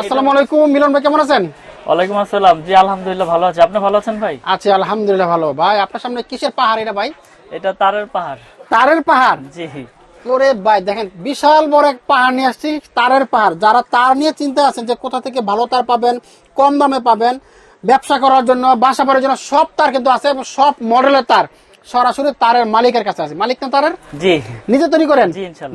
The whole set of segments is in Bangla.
আসসালামু আলাইকুম মিলন ভাই কেমন আছেন? ওয়ালাইকুম আসসালাম। জি আলহামদুলিল্লাহ ভালো আছি। আপনি ভালো আছেন ভাই? আছি আলহামদুলিল্লাহ ভালো। ভাই আপনার সামনে কিসের পাহাড় এটা ভাই? এটা তারের পাহাড়। তারের পাহাড়? জি। ওরে ভাই দেখেন বিশাল বড় এক পাহাড় নিয়ে আসছি তারের পাহাড়। যারা তার নিয়ে চিন্তা আছেন যে কোথা থেকে ভালো তার পাবেন কম দামে পাবেন ব্যবসা করার জন্য বাসা বাড়ির জন্য সব তার কিন্তু আছে এবং সব মডেলের তার। সরাসরি তারের মালিকের কাছে আছে। মালিক না তারের? জি। নিজে তৈরি করেন?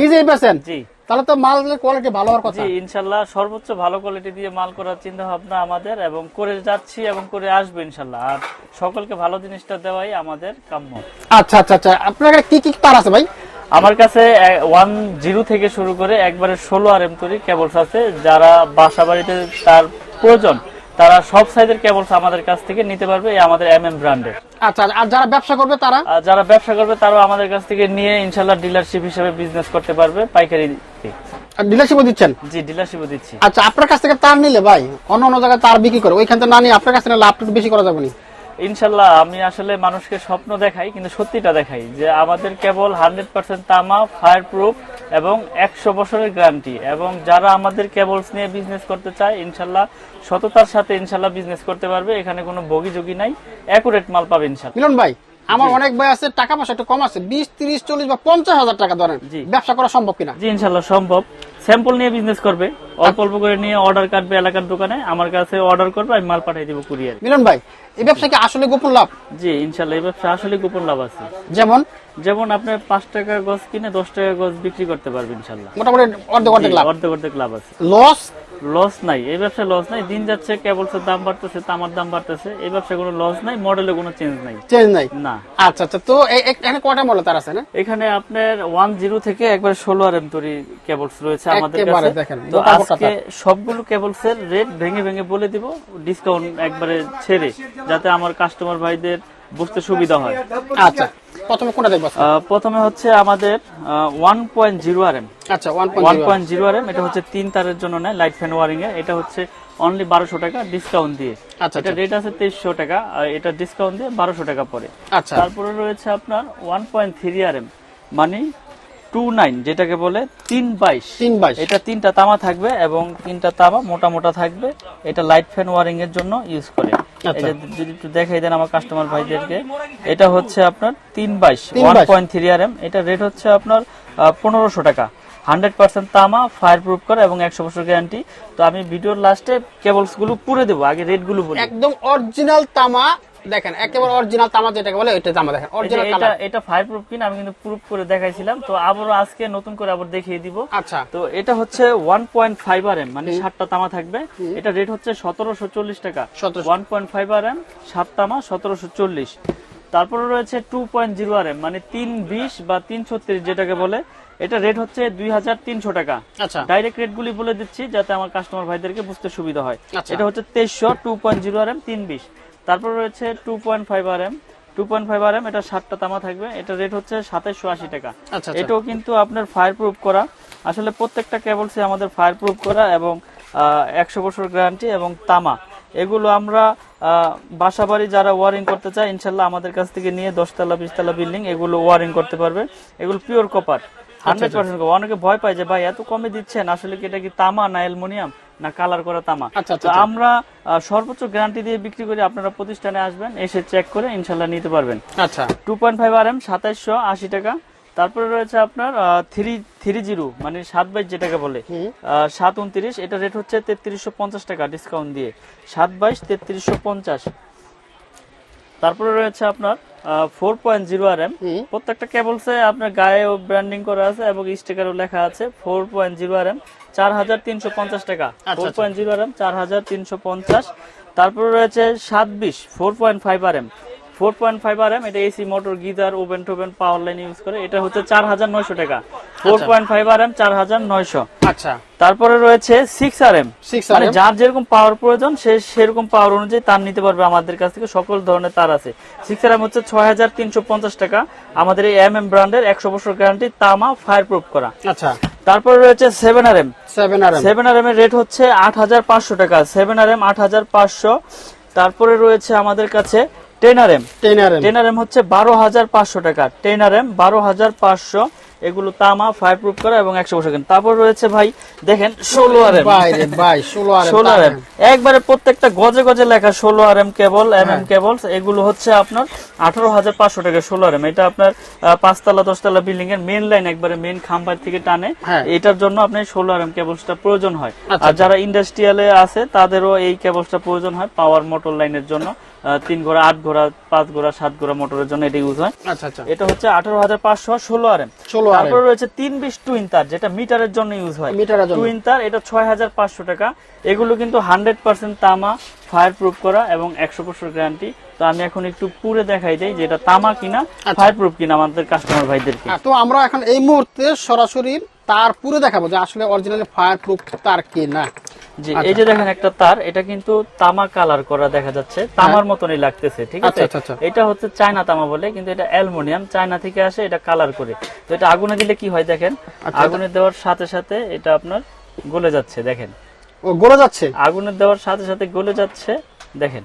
নিজেই বেছেন জি। তাহলে তো মালের কোয়ালিটি ভালো হওয়ার কথা। ইনশাল্লাহ সর্বোচ্চ ভালো কোয়ালিটি দিয়ে মাল করার চিন্তা ভাবনা আমাদের এবং করে যাচ্ছি এবং করে আসব ইনশাল্লাহ। আর সকলকে ভালো জিনিসটা দেওয়াই আমাদের কাম্য। আচ্ছা আচ্ছা আচ্ছা আপনার কি কি তার আছে ভাই? আমার কাছে ওয়ান জিরো থেকে শুরু করে একবারে ষোলো আর এম তৈরি কেবলস আছে। যারা বাসা বাড়িতে তার প্রয়োজন তারা সব সাইজের কেবলস আমাদের কাছ থেকে নিতে পারবে এই আমাদের এম এম ব্র্যান্ডের আচ্ছা আর যারা ব্যবসা করবে তারা? যারা ব্যবসা করবে তারাও আমাদের কাছ থেকে নিয়ে ইনশাল্লাহ ডিলারশিপ হিসেবে বিজনেস করতে পারবে পাইকারি ডিলারশিপও দিচ্ছেন? জি ডিলারশিপও দিচ্ছি। আচ্ছা আপনার কাছ থেকে তার নিলে ভাই অন্য অন্য জায়গায় তার বিক্রি করে ওইখান থেকে না নিয়ে আপনার কাছ থেকে লাভ বেশি করা যাবে না ইনশাল্লাহ আমি আসলে মানুষকে স্বপ্ন দেখাই কিন্তু সত্যিটা দেখাই যে আমাদের কেবল হান্ড্রেড পার্সেন্ট তামা ফায়ার প্রুফ এবং একশো বছরের গ্যারান্টি এবং যারা আমাদের কেবলস নিয়ে বিজনেস করতে চায় ইনশাল্লাহ সততার সাথে ইনশাল্লাহ বিজনেস করতে পারবে এখানে কোনো বগি যোগী নাই অ্যাকুরেট মাল পাবে ইনশাল্লাহ। মিলন ভাই আমার অনেক ভাই আছে টাকা পয়সা একটু কম আছে বিশ তিরিশ চল্লিশ বা পঞ্চাশ হাজার টাকা ধরেন ব্যবসা করা সম্ভব কিনা? জি ইনশাল্লাহ সম্ভব। স্যাম্পল নিয়ে বিজনেস করবে অল্প অল্প করে নিয়ে অর্ডার কাটবে এলাকার দোকানে আমার কাছে অর্ডার করবে আমি মাল পাঠিয়ে দিব কুরিয়ার মিলন ভাই এই ব্যবসা কি আসলে গোপন লাভ? জি ইনশাল্লাহ এই ব্যবসা আসলে গোপন লাভ আছে। যেমন? যেমন আপনি পাঁচ টাকা গজ কিনে দশ টাকা গজ বিক্রি করতে পারবেন ইনশাল্লাহ মোটামুটি অর্ধেক অর্ধেক লাভ। অর্ধেক অর্ধেক লাভ আছে। লস লস নাই এই ব্যবসায় লস নাই দিন যাচ্ছে কেবলসের দাম বাড়তেছে তামার দাম বাড়তেছে এই ব্যবসায় কোনো লস নাই মডেলে কোনো চেঞ্জ নাই। চেঞ্জ নাই? না। আচ্ছা আচ্ছা তো এখানে কয়টা মডেল তার আছে না? এখানে আপনার ওয়ান জিরো থেকে একবার ষোলো আর এম তৈরি কেবলস রয়েছে আমাদের কাছে। তো আজকে সবগুলো কেবলস এর রেট ভেঙে ভেঙে বলে দিব ডিসকাউন্ট একবারে ছেড়ে যাতে আমার কাস্টমার ভাইদের বুঝতে সুবিধা হয়। আচ্ছা। প্রথমে কোনটা দেখব প্রথমে হচ্ছে আমাদের one point zero R M আচ্ছা one point point zero R M এটা হচ্ছে তিন তারের জন্য নেয় লাইট ফ্যান ওয়ারিং এর এটা হচ্ছে অনলি বারোশো টাকা ডিসকাউন্ট দিয়ে। আচ্ছা এটা রেট আছে তেইশশো টাকা আর এটা ডিসকাউন্ট দিয়ে বারোশো টাকা পড়ে। আচ্ছা। তারপরে রয়েছে আপনার one point three R M মানে টু নাইন যেটাকে বলে তিন বাইশ। তিন বাইশ। এটা তিনটা তামা থাকবে এবং তিনটা তামা মোটা মোটা থাকবে এটা লাইট ফ্যান ওয়ারিং এর জন্য ইউজ করে। আচ্ছা। যদি একটু দেখাই দেন আমার কাস্টমার ভাইদেরকে এটা হচ্ছে আপনার তিন বাইশ one point three R M এটা রেট হচ্ছে আপনার পনেরোশো টাকা। হান্ড্রেড পার্সেন্ট তামা ফায়ার প্রুফ করে এবং একশো বছর গ্যারান্টি তো আমি ভিডিওর লাস্টে কেবলসগুলো পুরে দেবো আগে রেটগুলো বলি। একদম অরিজিনাল তামা দেখেন একেবারে অরিজিনাল তামা যেটাকে বলে ওইটা তামা দেখেন অরিজিনাল এটা এটা ফায়ার প্রুফ কিনা আমি কিন্তু প্রুফ করে দেখাইছিলাম। তো আবারও আজকে নতুন করে আবার দেখিয়ে দিব। আচ্ছা। তো এটা হচ্ছে one point five R M মানে সাতটা তামা থাকবে। এটা রেট হচ্ছে সতেরোশো চল্লিশ টাকা। 1700 one point five R M সাত তামা সতেরোশো চল্লিশ। তারপরে রয়েছে two point zero R M মানে তিন বিশ বা তিন ছত্রিশ যেটাকে বলে এটা রেট হচ্ছে দুই হাজার তিনশো টাকা। আচ্ছা। ডাইরেক্ট রেট গুলি বলে দিচ্ছি যাতে আমার কাস্টমার ভাইদেরকে বুঝতে সুবিধা হয়। আচ্ছা। এটা হচ্ছে তেইশশো two point zero R M তিন বিশ। তারপর রয়েছে two point five R M two point five R M এটা সাতটা তামা থাকবে এটা রেট হচ্ছে সাতাইশশো আশি টাকা। আচ্ছা আচ্ছা। এটাও কিন্তু আপনার ফায়ার প্রুফ করা। আসলে প্রত্যেকটা কেবলসে আমাদের ফায়ার প্রুফ করা এবং একশো বছর গ্যারান্টি এবং তামা। এগুলো আমরা বাসা বাড়ি যারা ওয়ারিং করতে চায় ইনশাল্লাহ আমাদের কাছ থেকে নিয়ে দশতলা বিশতলা বিল্ডিং এগুলো ওয়ারিং করতে পারবে। এগুলো পিওর কপার হান্ড্রেড পার্সেন্ট অনেকে ভয় পায় যে ভাই এত কমে দিচ্ছেন আসলে কি এটা কি তামা না অ্যালুমিনিয়াম? না কালার করা তামা? আচ্ছা, আচ্ছা, তো আচ্ছা। আমরা সর্বোচ্চ গ্যারান্টি দিয়ে বিক্রি করি আপনারা প্রতিষ্ঠানে আসবেন এসে চেক করে ইনশাল্লাহ নিতে পারবেন। আচ্ছা। Two point five R M সাতাইশশো আশি টাকা। তারপরে রয়েছে আপনার থ্রি থ্রি জিরো মানে সাত বাইশ যেটাকে বলে সাত উনত্রিশ এটা রেট হচ্ছে তেত্রিশশো পঞ্চাশ টাকা ডিসকাউন্ট দিয়ে। সাত বাইশ তেত্রিশশো পঞ্চাশ। তারপরে রয়েছে আপনার four point zero R M. প্রত্যেকটা কেবলসে আপনার গায়েও ব্র্যান্ডিং করা আছে এবং স্টিকারও লেখা আছে four point zero R M চার হাজার তিনশো পঞ্চাশ টাকা। Four. Point zero R M চার হাজার তিনশো পঞ্চাশ। তারপরে রয়েছে সাত বিশ four point five R M four point five R M এটা এসি মোটর গিজার ওভেন টোভেন পাওয়ার লাইন ইউজ করে। এটা হচ্ছে চার হাজার নয়শো টাকা। Four point five R M চার হাজার নয়শো। আচ্ছা। তারপরে রয়েছে সিক্স আর এম মানে যার যেরকম পাওয়ার প্রয়োজন সে সেরকম পাওয়ার অনুযায়ী তার নিতে পারবে আমাদের কাছ থেকে। সকল ধরনের তার আছে। সিক্স আর এম হচ্ছে ছয় হাজার তিনশো পঞ্চাশ টাকা। আমাদের এই এম এম ব্র্যান্ডের একশো বছর গ্যারান্টি তামা ফায়ার প্রুফ করা। আচ্ছা। তারপরে রয়েছে seven R M seven R M seven R M এর রেট হচ্ছে আট হাজার পাঁচশো টাকা। সেভেন আর এম আট হাজার পাঁচশো। তারপরে রয়েছে আমাদের কাছে ten R M ten R M ten R M হচ্ছে বারো হাজার পাঁচশো টাকা। টেন আর এম বারো হাজার পাঁচশো এগুলো তামা প্রুফ করা এবং একশো বছর তারপর রয়েছে ভাই দেখেন ষোলো আর এম ষোলো আর এম একবারে প্রত্যেকটা গজে গজে লেখা ষোলো R M cable M M cable এগুলো হচ্ছে আপনার আঠারো হাজার পাঁচশো টাকা ষোলো আর এম এটা আপনার পাঁচতলা দশতলা বিল্ডিং এর মেন লাইন একবারে মেন খাম্বার থেকে টানে। হ্যাঁ। এটার জন্য আপনার ষোলো আর এম কেবলসটা প্রয়োজন হয়। আচ্ছা, আর যারা ইন্ডাস্ট্রিয়ালে আছে তাদেরও এই কেবলসটা প্রয়োজন হয় পাওয়ার মোটর লাইনের জন্য। তিন ঘোড়া আট ঘোড়া পাঁচ ঘোড়া সাত ঘোড়া মোটরের জন্য এটা ইউজ হয়। আচ্ছা আচ্ছা। এটা হচ্ছে আঠারো হাজার পাঁচশো ষোলো আর এম ষোলো আর রয়েছে তিন বিশ টুইন তার যেটা মিটারের জন্য ইউজ হয়। মিটারের জন্য। টুইন তার এটা ছয় হাজার পাঁচশো টাকা। এগুলো কিন্তু হান্ড্রেড পার্সেন্ট তামা ফায়ার প্রুফ করা এবং একশো বছর গ্যারান্টি তো আমি এখন একটু পুরে দেখাই দেই যে এটা তামা কিনা ফায়ার প্রুফ কিনা আমাদের কাস্টমার ভাইদেরকে। হ্যাঁ, তো আমরা এখন এই মুহূর্তে সরাসরি তার পুরো দেখাবো যে আসলে অরিজিনাল ফায়ার প্রুফ তার কি না জি এই যে দেখেন একটা তার এটা কিন্তু তামা কালার করা দেখা যাচ্ছে। তামার মতনই লাগতেছে ঠিক আছে? হ্যাঁ। আচ্ছা, আচ্ছা, আচ্ছা। এটা হচ্ছে চায়না তামা বলে কিন্তু এটা অ্যালুমিনিয়াম চায়না থেকে আসে এটা কালার করে। তো এটা আগুনে দিলে কি হয় দেখেন? আচ্ছা, আগুনে দেওয়ার সাথে সাথে এটা আপনার গলে যাচ্ছে দেখেন। ও গলে যাচ্ছে? আগুনে দেওয়ার সাথে সাথে গলে যাচ্ছে দেখেন,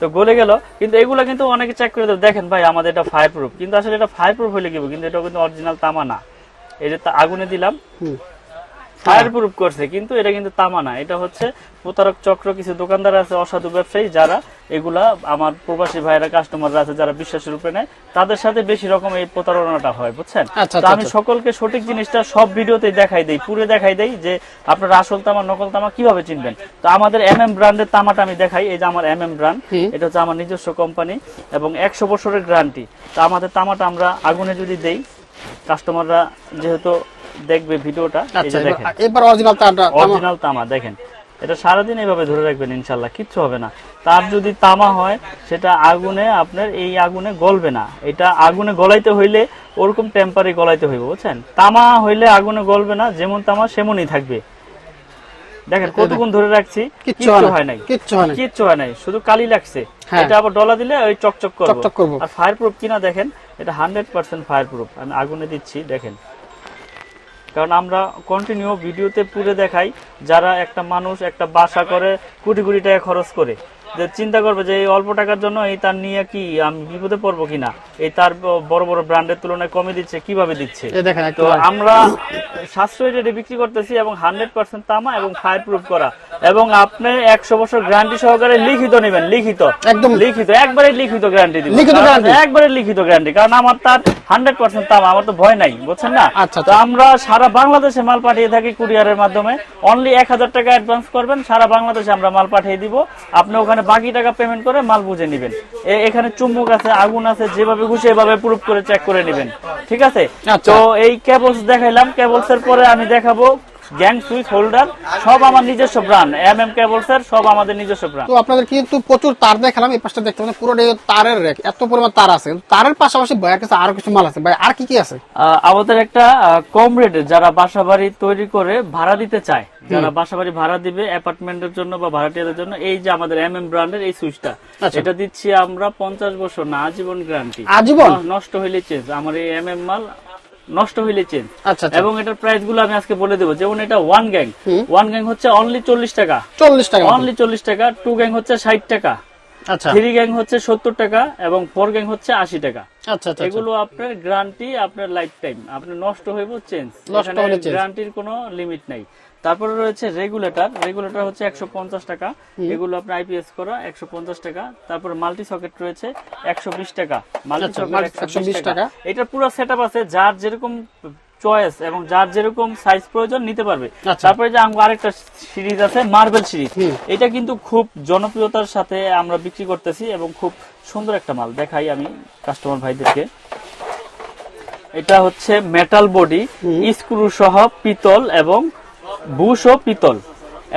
তো গলে গেল। কিন্তু এগুলা কিন্তু অনেকে চেক করে দেবে। দেখেন ভাই, আমাদের এটা ফায়ার প্রুফ কিন্তু আসলে এটা ফায়ার প্রুফ হলে কি কিন্তু এটা কিন্তু অরিজিনাল তামা না। এই যে তা- আগুনে দিলাম। ফায়ার প্রুফ করছে কিন্তু এটা কিন্তু তামা না। এটা হচ্ছে প্রতারক চক্র কিছু দোকানদার আছে অসাধু ব্যবসায়ী যারা এগুলা আমার প্রবাসী ভাইরা কাস্টমাররা আছে যারা বিশ্বাসের রূপে নেয় তাদের সাথে বেশি রকম এই প্রতারণাটা হয় বুঝছেন? আচ্ছা, তো আচ্ছা, আমি আচ্ছা। সকলকে সঠিক জিনিসটা সব ভিডিওতে দেখাই দেই পুরো দেখাই দেই যে আপনার আসল তামা নকল তামা কীভাবে চিনবেন? তো আমাদের এম এম ব্র্যান্ডের তামাটা আমি দেখাই এই যে আমার এম এম ব্র্যান্ড এটা হচ্ছে আমার নিজস্ব কোম্পানি এবং একশো বছরের গ্যারান্টি তো আমাদের তামাটা আমরা আগুনে যদি দেই কাস্টমাররা যেহেতু দেখবে ভিডিওটা আচ্ছা এবার- অরিজিনাল তামা- অরিজিনাল তামা দেখেন। এটা সারাদিন এইভাবে ধরে রাখবেন ইনশাল্লাহ কিচ্ছু হবে না। তার যদি তামা হয় সেটা আগুনে আপনার এই আগুনে গলবে না। এটা আগুনে গলাইতে হইলে ওরকম টেম্পারে গলাইতে হইবে বুঝছেন? তামা হইলে আগুনে গলবে না যেমন তামা সেমনই থাকবে। দেখেন কতক্ষণ ধরে রাখছি কিচ্ছু হয় নাই। কিচ্ছু হয় না কিচ্ছু হয় নাই শুধু কালি লাগছে। হ্যাঁ। এটা আবার ডলা দিলে ওই চকচক করব। চকচক করব। আর ফায়ার প্রুফ কিনা দেখেন এটা হান্ড্রেড পার্সেন্ট ফায়ার প্রুফ আমি আগুনে দিচ্ছি দেখেন। কারণ আমরা কন্টিনিউ ভিডিওতে পুরে দেখাই যারা একটা মানুষ একটা বাসা করে কোটি কোটি টাকা খরচ করে। যে চিন্তা করবে যে এই অল্প টাকার জন্য এই তার নিয়ে কি আমি বিপদে পড়ব কিনা? এই তার বড় বড় ব্র্যান্ডের তুলনায় কমে দিচ্ছে কীভাবে দিচ্ছে? তো আমরা সাশ্রয়ী রেটে বিক্রি করতেছি এবং হান্ড্রেড পার্সেন্ট তামা এবং ফায়ার প্রুফ করা। এবং আপনি একশো বছর গ্যারান্টি সহকারে লিখিত নেবেন লিখিত। একদম। লিখিত একবারে লিখিত গ্যারান্টি দিব। লিখিত guarantee? একবারে লিখিত গ্যারান্টি কারণ আমার তার হান্ড্রেড পার্সেন্ট তামা আমার তো ভয় নাই বুঝছেন না? আচ্ছা, তো আমরা সারা বাংলাদেশে মাল পাঠিয়ে থাকি কুরিয়ারের মাধ্যমে। অনলি এক হাজার টাকা অ্যাডভান্স করবেন সারা বাংলাদেশে আমরা মাল পাঠিয়ে দিব। আপনি ওখানে বাকি টাকা পেমেন্ট করে মাল বুঝে নেবেন। এখানে চুম্বক আছে আগুন আছে যেভাবে খুশি এভাবে প্রুফ করে চেক করে নেবেন। ঠিক আছে? আচ্ছা। তো এই কেবলস দেখাইলাম কেবলস এর পরে আমি দেখাবো গ্যাং সুইচ হোল্ডার সব আমার নিজস্ব ব্র্যান্ড। এম এম কেবলস এর সব আমাদের নিজস্ব ব্র্যান্ড। তো আপনাদের কিন্তু প্রচুর তার দেখালাম এই পাশটা দেখতে পুরোটাই তারের রেক এত পরিমাণ তার আছে। তারের পাশাপাশি ভাইয়ের কাছে আরও কিছু মাল আছে। ভাই আর কি কি আছে? আমাদের একটা আহ, কম রেটে যারা বাসা বাড়ি তৈরি করে ভাড়া দিতে চায় যারা বাসা বাড়ি ভাড়া দিবে অ্যাপার্টমেন্টের জন্য বা ভাড়াটিয়াদের জন্য এই যে আমাদের এম এম ব্র্যান্ডের এই সুইচটা আচ্ছা। এটা দিচ্ছি আমরা পঞ্চাশ বছর না আজীবন গ্যারান্টি। আজীবন? নষ্ট হইলে চেঞ্জ আমার এই এম এম মাল নষ্ট হইলে চেঞ্জ আচ্ছা আচ্ছা। এবং এটার প্রাইসগুলো আমি আজকে বলে দেবো। যেমন এটা ওয়ান গ্যাং ওয়ান গ্যাং হচ্ছে অনলি চল্লিশ টাকা। চল্লিশ টাকা অনলি চল্লিশ টাকা। টু গ্যাং হচ্ছে ষাট টাকা। আচ্ছা। থ্রি গ্যাং হচ্ছে সত্তর টাকা এবং ফোর গ্যাং হচ্ছে আশি টাকা। আচ্ছা আচ্ছা আচ্ছা। এগুলো আপনার গ্যারান্টি আপনার লাইফ টাইম আপনার নষ্ট হইব চেঞ্জ গ্রান্টির গ্যারান্টির কোনো লিমিট নাই। তারপরে রয়েছে রেগুলেটর। রেগুলেটর হচ্ছে একশো পঞ্চাশ টাকা। এগুলো আপনার আইপিএস করা একশো পঞ্চাশ টাকা। তারপরে মাল্টি সকেট রয়েছে একশো বিশ টাকা। মাল্টি আচ্ছা, সকেট একশো টাকা। এটা পুরো সেট আছে যার যেরকম চয়েস এবং যার যেরকম সাইজ প্রয়োজন নিতে পারবে। আচ্ছা। তারপরে যে আমার আরেকটা সিরিজ আছে মার্বেল সিরিজ এটা কিন্তু খুব জনপ্রিয়তার সাথে আমরা বিক্রি করতেছি এবং খুব সুন্দর একটা মাল। দেখাই আমি কাস্টমার ভাইদেরকে। এটা হচ্ছে মেটাল বডি স্ক্রু সহ পিতল এবং বুশ ও পিতল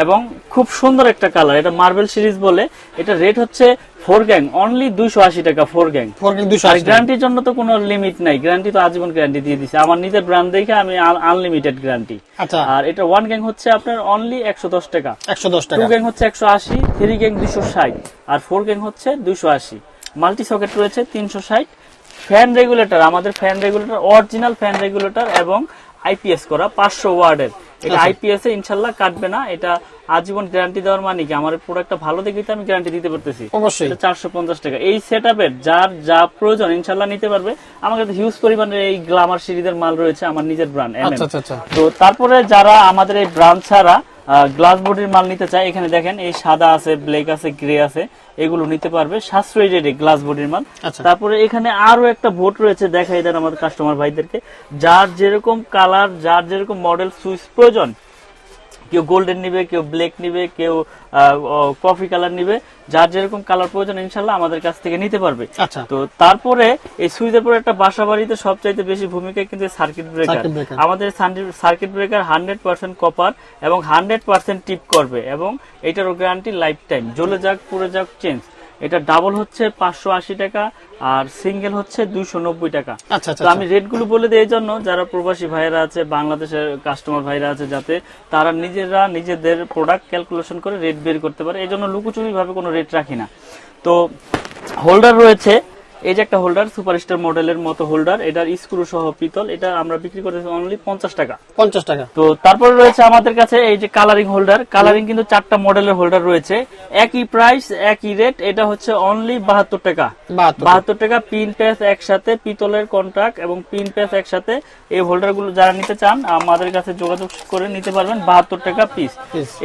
এবং খুব সুন্দর একটা কালার এটা মার্বেল সিরিজ বলে। এটা রেট হচ্ছে ফোর গ্যাং অনলি দুইশো আশি টাকা ফোর গ্যাং ফোর দুশো। গ্যারান্টির জন্য তো কোনো লিমিট নাই। গ্যারান্টি তো আজীবন গ্যারান্টি দিয়ে দিছে। আমার নিজের ব্র্যান্ড দেখে আমি আনলিমিটেড গ্যারান্টি আচ্ছা। আর এটা ওয়ান গ্যাং হচ্ছে আপনার অনলি একশো দশ টাকা। একশো দশ টু টাকা গ্যাং হচ্ছে একশো আশি থ্রি গ্যাং দুশো ষাট। আর ফোর গ্যাং হচ্ছে দুশো আশি। মাল্টি সকেট রয়েছে তিনশো ষাট। ফ্যান রেগুলেটর আমাদের fan regulator original fan regulator এবং আইপিএস করা পাঁচশো ওয়ার্ডের। এটা। আইপিএস এ ইনশাল্লাহ কাটবে না এটা আজীবন গ্যারান্টি দেওয়ার মানে কি? আমার প্রোডাক্টটা ভালো দেখে আমি গ্যারান্টি দিতে পারতেছি। অবশ্যই। চারশো পঞ্চাশ টাকা। এই সেট যার যা প্রয়োজন ইনশাল্লাহ নিতে পারবে। আমার কাছে হিউজ পরিমাণে এই গ্লামার সিরিজের মাল রয়েছে আমার নিজের ব্র্যান্ড আচ্ছা আচ্ছা আচ্ছা। তো তারপরে যারা আমাদের এই ব্র্যান্ড ছাড়া গ্লাস বডির মাল নিতে চাই এখানে দেখেন এই সাদা আছে ব্ল্যাক আছে গ্রে আছে এগুলো নিতে পারবে সাশ্রয়ী রেটে গ্লাস বডির মাল। আচ্ছা। তারপরে এখানে আরও একটা বোর্ড রয়েছে দেখাই দেন আমাদের কাস্টমার ভাইদেরকে। যার যেরকম কালার যার যেরকম মডেল সুইচ প্রয়োজন কেউ গোল্ডেন নিবে কেউ ব্ল্যাক নিবে কেউ কফি কালার নিবে। যার যেরকম কালার প্রয়োজন ইনশাল্লাহ আমাদের কাছ থেকে নিতে পারবে। আচ্ছা। তো তারপরে এই সুইচের পরে একটা বাসা বাড়িতে সবচাইতে বেশি ভূমিকা কিন্তু সার্কিট ব্রেকার আমাদের circuit breaker hundred percent copper এবং হান্ড্রেড পার্সেন্ট টিপ করবে এবং এটার গ্যারান্টি লাইফ টাইম জ্বলে যাক পুড়ে যাক চেঞ্জ এটা ডাবল হচ্ছে পাঁচশো আশি টাকা আর সিঙ্গেল হচ্ছে দুইশো নব্বই টাকা। আচ্ছা আচ্ছা তো আমি রেটগুলো বলে দিই এই জন্য যারা প্রবাসী ভাইরা আছে বাংলাদেশের কাস্টমার ভাইরা আছে যাতে তারা নিজেরা নিজেদের প্রোডাক্ট ক্যালকুলেশন করে রেট বের করতে পারে। এই জন্য লুকোচুরি ভাবে কোনো রেট রাখি না। তো হোল্ডার রয়েছে এই যে একটা হোল্ডার সুপারস্টার মডেলের মতো হোল্ডার এটার স্ক্রু সহ পিতল এটা আমরা বিক্রি করতেছি অনলি পঞ্চাশ টাকা। পঞ্চাশ টাকা। তো তারপরে রয়েছে আমাদের কাছে এই যে কালারিং হোল্ডার কালারিং কিন্তু চারটা মডেলের হোল্ডার রয়েছে। একই প্রাইস একই রেট এটা হচ্ছে অনলি বাহাত্তর টাকা। বাহাত্তর। টাকা পিন প্যাচ একসাথে পিতলের কন্ট্রাক্ট এবং পিন প্যাচ একসাথে এই হোল্ডারগুলো যারা নিতে চান আমাদের কাছে যোগাযোগ করে নিতে পারবেন বাহাত্তর টাকা পিস।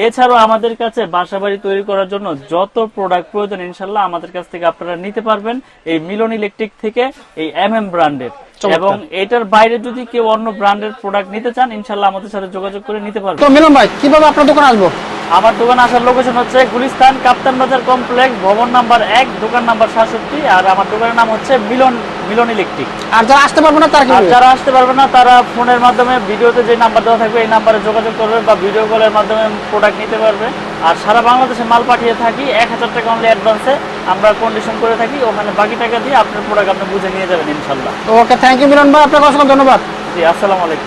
এছাড়াও আমাদের কাছে বাসা বাড়ি তৈরি করার জন্য যত প্রোডাক্ট প্রয়োজন ইনশাল্লাহ আমাদের কাছ থেকে আপনারা নিতে পারবেন। এই মিলন ইলেকট্রিক থেকে এই এম এম ব্র্যান্ডের এবং এটার বাইরে যদি কেউ অন্য ব্র্যান্ডের প্রোডাক্ট নিতে চান ইনশাল্লাহ আমাদের সাথে যোগাযোগ করে নিতে পারবেন তো মিলন ভাই কীভাবে আপনার দোকানে আসব? আমার দোকান আসার লোকেশন হচ্ছে গুলিস্তান কাপ্তান বাজার কমপ্লেক্স ভবন নাম্বার এক দোকান নাম্বার সাতষট্টি আর আমার দোকানের নাম হচ্ছে মিলন মিলন ইলেকট্রিক আর যারা আসতে পারব না তারা যারা আসতে পারবে না তারা ফোনের মাধ্যমে ভিডিওতে যে নাম্বার দেওয়া থাকবে এই নাম্বারে যোগাযোগ করবে বা ভিডিও কলের মাধ্যমে প্রোডাক্ট নিতে পারবে। আর সারা বাংলাদেশে মাল পাঠিয়ে থাকি এক হাজার টাকা অনলি অ্যাডভান্সে আমরা কন্ডিশন করে থাকি ওখানে বাকি টাকা দিয়ে আপনার প্রোডাক্ট আপনি বুঝে নিয়ে যাবেন ইনশাল্লাহ। ওকে থ্যাংক ইউ মিরন ভাই আপনাকে অসংখ্য ধন্যবাদ। জি আসসালামু আলাইকুম।